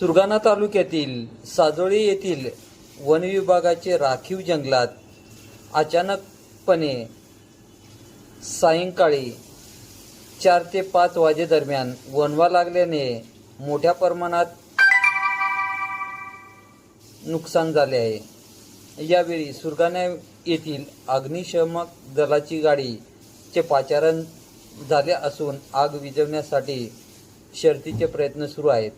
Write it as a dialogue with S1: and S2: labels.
S1: सुरगाणा तालुक्यातील साजोळी येथील वन विभागाचे राखीव जंगलात अचानकपणे सायंकाळी चार ते पाच वाजेदरम्यान वनवा लागल्याने मोठ्या प्रमाणात नुकसान झाले आहे. यावेळी सुरगाणा येथील अग्निशमक दलाची गाडीचे पाचारण झाले असून आग विझवण्यासाठी शर्तीचे प्रयत्न सुरू आहेत.